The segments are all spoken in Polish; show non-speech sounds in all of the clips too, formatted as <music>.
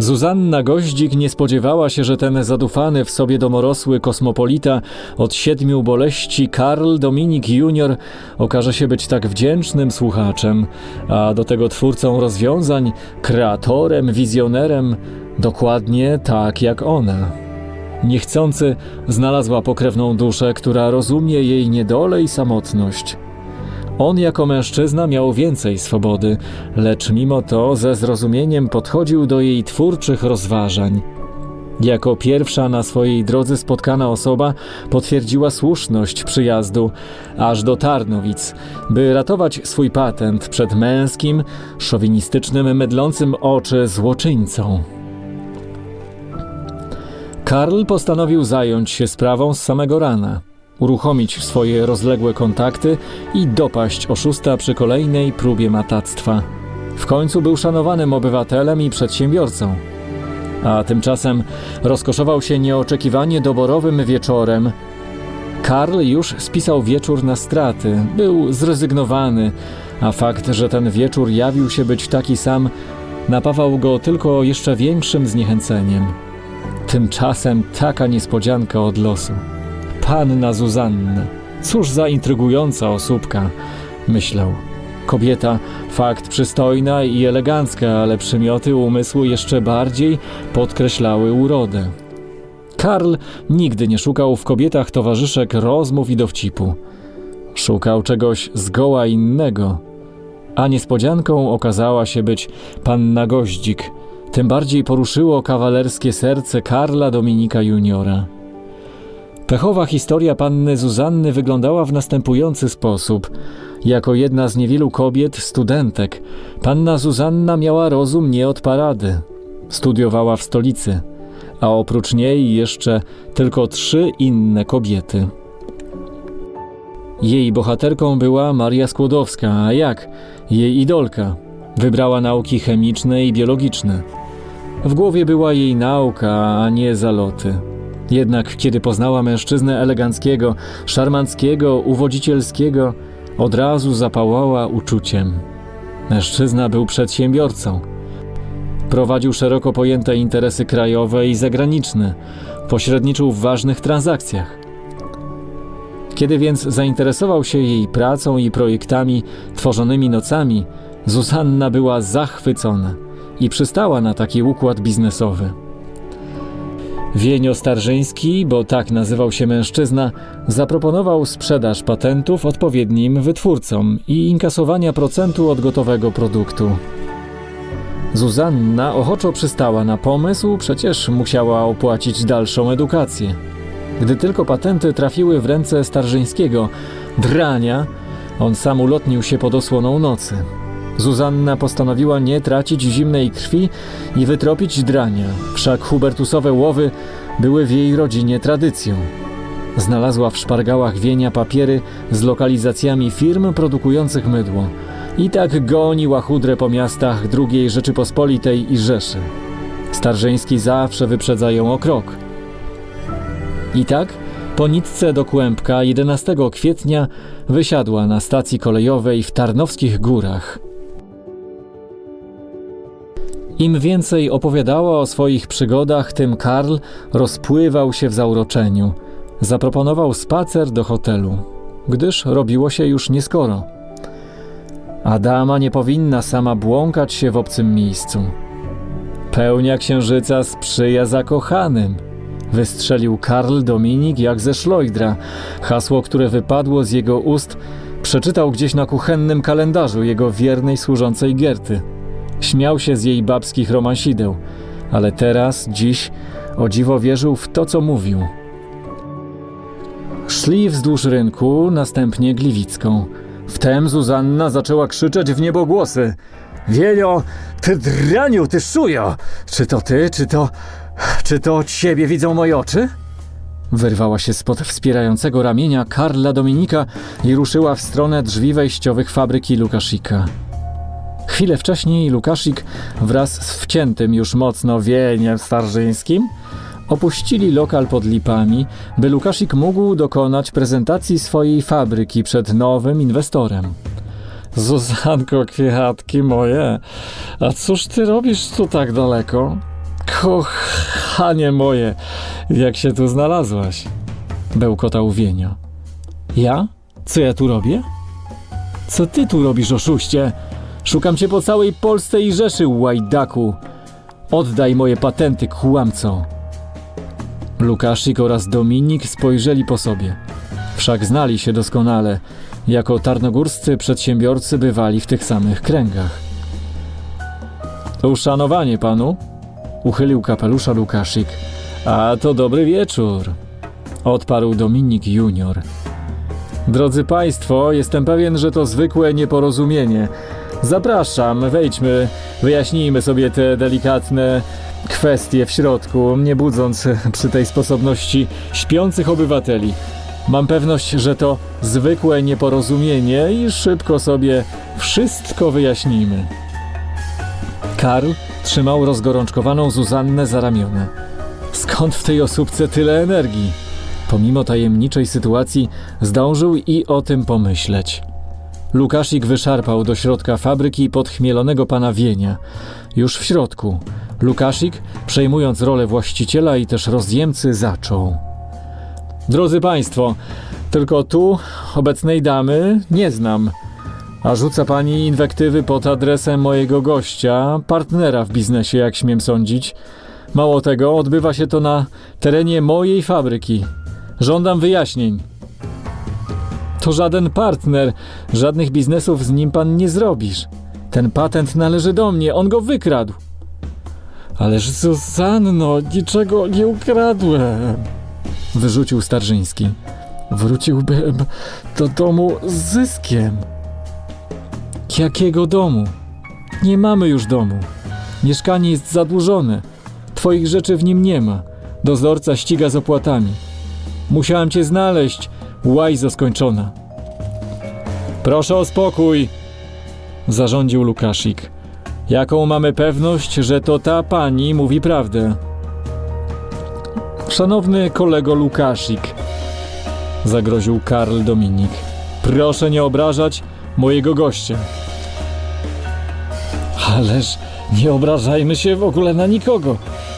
Zuzanna Goździk nie spodziewała się, że ten zadufany w sobie domorosły kosmopolita od siedmiu boleści Karl Dominik Junior okaże się być tak wdzięcznym słuchaczem, a do tego twórcą rozwiązań, kreatorem, wizjonerem, dokładnie tak jak ona. Niechcący znalazła pokrewną duszę, która rozumie jej niedolę i samotność. On jako mężczyzna miał więcej swobody, lecz mimo to ze zrozumieniem podchodził do jej twórczych rozważań. Jako pierwsza na swojej drodze spotkana osoba potwierdziła słuszność przyjazdu aż do Tarnowic, by ratować swój patent przed męskim, szowinistycznym, mydlącym oczy złoczyńcą. Karl postanowił zająć się sprawą z samego rana, uruchomić swoje rozległe kontakty i dopaść oszusta przy kolejnej próbie matactwa. W końcu był szanowanym obywatelem i przedsiębiorcą. A tymczasem rozkoszował się nieoczekiwanie doborowym wieczorem. Karl już spisał wieczór na straty, był zrezygnowany, a fakt, że ten wieczór jawił się być taki sam, napawał go tylko jeszcze większym zniechęceniem. Tymczasem taka niespodzianka od losu. Panna Zuzanna. Cóż za intrygująca osóbka, myślał. Kobieta, fakt przystojna i elegancka, ale przymioty umysłu jeszcze bardziej podkreślały urodę. Karl nigdy nie szukał w kobietach towarzyszek rozmów i dowcipu. Szukał czegoś zgoła innego. A niespodzianką okazała się być panna Goździk – tym bardziej poruszyło kawalerskie serce Karla Dominika Juniora. Pechowa historia panny Zuzanny wyglądała w następujący sposób. Jako jedna z niewielu kobiet, studentek, panna Zuzanna miała rozum nie od parady. Studiowała w stolicy, a oprócz niej jeszcze tylko trzy inne kobiety. Jej bohaterką była Maria Skłodowska, a jak? Jej idolka. Wybrała nauki chemiczne i biologiczne. W głowie była jej nauka, a nie zaloty. Jednak kiedy poznała mężczyznę eleganckiego, szarmanckiego, uwodzicielskiego, od razu zapałała uczuciem. Mężczyzna był przedsiębiorcą. Prowadził szeroko pojęte interesy krajowe i zagraniczne, pośredniczył w ważnych transakcjach. Kiedy więc zainteresował się jej pracą i projektami tworzonymi nocami, Zuzanna była zachwycona i przystała na taki układ biznesowy. Wienio Starżyński, bo tak nazywał się mężczyzna, zaproponował sprzedaż patentów odpowiednim wytwórcom i inkasowania procentu od gotowego produktu. Zuzanna ochoczo przystała na pomysł, przecież musiała opłacić dalszą edukację. Gdy tylko patenty trafiły w ręce Starzyńskiego, drania, on sam ulotnił się pod osłoną nocy. Zuzanna postanowiła nie tracić zimnej krwi i wytropić drania, wszak hubertusowe łowy były w jej rodzinie tradycją. Znalazła w szpargałach wienia papiery z lokalizacjami firm produkujących mydło. I tak goniła chudrę po miastach II Rzeczypospolitej i Rzeszy. Starżyński zawsze wyprzedza ją o krok. I tak po nitce do Kłębka 11 kwietnia wysiadła na stacji kolejowej w Tarnowskich Górach. Im więcej opowiadała o swoich przygodach, tym Karl rozpływał się w zauroczeniu. Zaproponował spacer do hotelu, gdyż robiło się już nieskoro. Adama nie powinna sama błąkać się w obcym miejscu. Pełnia księżyca sprzyja zakochanym. Wystrzelił Karl Dominik jak ze szlojdra. Hasło, które wypadło z jego ust, przeczytał gdzieś na kuchennym kalendarzu jego wiernej służącej Gerty. Śmiał się z jej babskich romansideł, ale teraz, dziś, o dziwo wierzył w to, co mówił. Szli wzdłuż rynku, następnie Gliwicką. Wtem Zuzanna zaczęła krzyczeć w niebogłosy. Wielio, ty draniu, ty szujo! Czy to ty, czy to... czy to od siebie widzą moje oczy? Wyrwała się spod wspierającego ramienia Karla Dominika i ruszyła w stronę drzwi wejściowych fabryki Lukaszika. Chwilę wcześniej Lukaszik wraz z wciętym już mocno wieniem starzyńskim opuścili lokal pod lipami, by Lukaszik mógł dokonać prezentacji swojej fabryki przed nowym inwestorem. Zuzanko, kwiatki moje, a cóż ty robisz tu tak daleko? Kochanie moje, jak się tu znalazłaś? Bełkotał Wienio. Ja? Co ja tu robię? Co ty tu robisz, oszuście? Szukam cię po całej Polsce i Rzeszy, łajdaku. Oddaj moje patenty, kłamco. Lukaszik oraz Dominik spojrzeli po sobie. Wszak znali się doskonale. Jako tarnogórscy przedsiębiorcy bywali w tych samych kręgach. Uszanowanie panu, uchylił kapelusza Lukaszik. A to dobry wieczór, odparł Dominik Junior. Drodzy Państwo, jestem pewien, że to zwykłe nieporozumienie. Zapraszam, wejdźmy, wyjaśnijmy sobie te delikatne kwestie w środku, nie budząc <laughs> przy tej sposobności śpiących obywateli. Mam pewność, że to zwykłe nieporozumienie i szybko sobie wszystko wyjaśnimy. Karl trzymał rozgorączkowaną Zuzannę za ramiona. Skąd w tej osóbce tyle energii? Pomimo tajemniczej sytuacji zdążył i o tym pomyśleć. Lukaszik wyszarpał do środka fabryki podchmielonego pana Wienia. Już w środku. Lukaszik, przejmując rolę właściciela i też rozjemcy, zaczął. Drodzy Państwo, tylko tu obecnej damy nie znam. A rzuca pani inwektywy pod adresem mojego gościa, partnera w biznesie, jak śmiem sądzić. Mało tego, odbywa się to na terenie mojej fabryki. Żądam wyjaśnień. To żaden partner, żadnych biznesów z nim pan nie zrobisz. Ten patent należy do mnie, on go wykradł. Ależ Zuzanno, niczego nie ukradłem. Wyrzucił Starzyński. Wróciłbym do domu z zyskiem. Jakiego domu? Nie mamy już domu. Mieszkanie jest zadłużone. Twoich rzeczy w nim nie ma. Dozorca ściga z opłatami. Musiałem cię znaleźć, łajzo skończona. Proszę o spokój, zarządził Lukaszik. Jaką mamy pewność, że to ta pani mówi prawdę? Szanowny kolego Lukaszik, zagroził Karl Dominik. Proszę nie obrażać mojego gościa. Ależ nie obrażajmy się w ogóle na nikogo.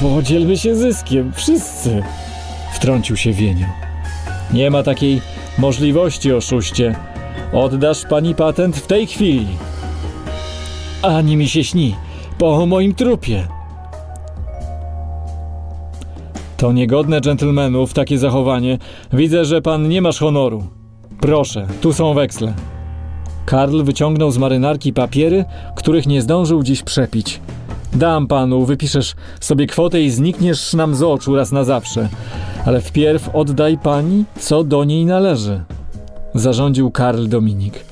Podzielmy się zyskiem, wszyscy. Wtrącił się Wienio. Nie ma takiej możliwości, oszuście. Oddasz pani patent w tej chwili. Ani mi się śni. Po moim trupie. To niegodne dżentelmenów takie zachowanie. Widzę, że pan nie masz honoru. Proszę, tu są weksle. Karl wyciągnął z marynarki papiery, których nie zdążył dziś przepić. Dam panu, wypiszesz sobie kwotę i znikniesz nam z oczu raz na zawsze. Ale wpierw oddaj pani, co do niej należy. Zarządził Karl Dominik.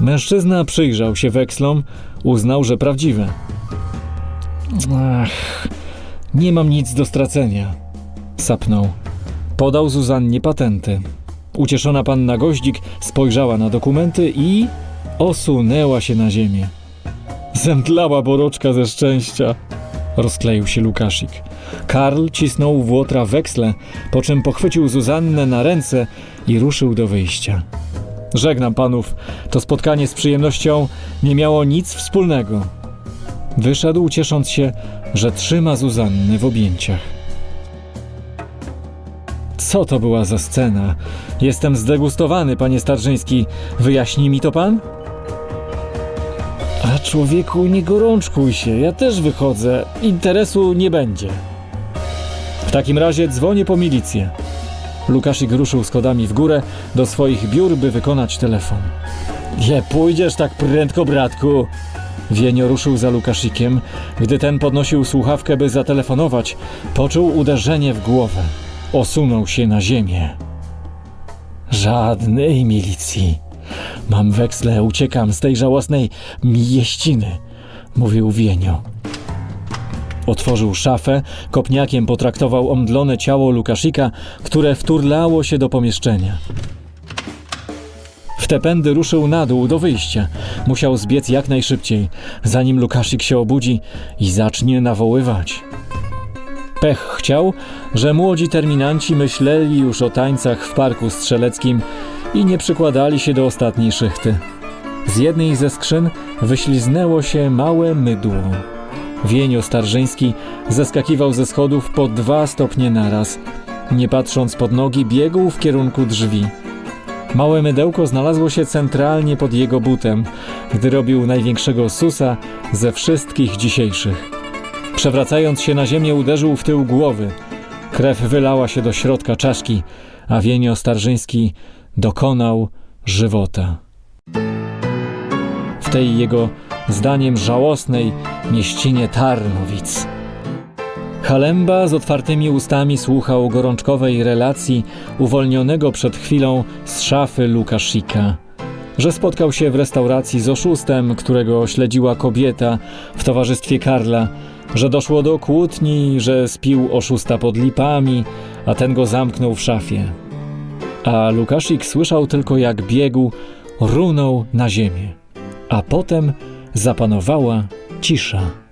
Mężczyzna przyjrzał się wekslom, uznał, że prawdziwe. Ach, nie mam nic do stracenia. Sapnął. Podał Zuzannie patenty. Ucieszona panna Goździk spojrzała na dokumenty i osunęła się na ziemię. Zemdlała boroczka ze szczęścia. Rozkleił się Lukaszik. Karl cisnął w łotra weksle, po czym pochwycił Zuzannę na ręce i ruszył do wyjścia. Żegnam panów. To spotkanie z przyjemnością nie miało nic wspólnego. Wyszedł, ciesząc się, że trzyma Zuzannę w objęciach. Co to była za scena? Jestem zdegustowany, panie Starzyński. Wyjaśni mi to pan? A człowieku, nie gorączkuj się, ja też wychodzę. Interesu nie będzie. W takim razie dzwonię po milicję. Lukaszik ruszył schodami w górę do swoich biur, by wykonać telefon. Nie pójdziesz tak prędko, bratku. Wienio ruszył za Lukaszikiem. Gdy ten podnosił słuchawkę, by zatelefonować, poczuł uderzenie w głowę. Osunął się na ziemię. Żadnej milicji. Mam weksle, uciekam z tej żałosnej mieściny, mówił Wienio. Otworzył szafę, kopniakiem potraktował omdlone ciało Lukaszika, które wturlało się do pomieszczenia. W te pędy ruszył na dół do wyjścia. Musiał zbiec jak najszybciej, zanim Lukaszik się obudzi i zacznie nawoływać. Pech chciał, że młodzi terminanci myśleli już o tańcach w parku strzeleckim i nie przykładali się do ostatniej szychty. Z jednej ze skrzyn wyśliznęło się małe mydło. Wienio Starżyński zeskakiwał ze schodów po dwa stopnie naraz. Nie patrząc pod nogi, biegł w kierunku drzwi. Małe mydełko znalazło się centralnie pod jego butem, gdy robił największego susa ze wszystkich dzisiejszych. Przewracając się na ziemię, uderzył w tył głowy. Krew wylała się do środka czaszki, a Wienio Starżyński dokonał żywota. W tej jego, zdaniem żałosnej, mieścinie Tarnowic. Halemba z otwartymi ustami słuchał gorączkowej relacji uwolnionego przed chwilą z szafy Lukaszika. Że spotkał się w restauracji z oszustem, którego śledziła kobieta w towarzystwie Karla, że doszło do kłótni, że spił oszusta pod lipami, a ten go zamknął w szafie. A Lukaszik słyszał tylko jak biegł, runął na ziemię. A potem zapanowała cisza.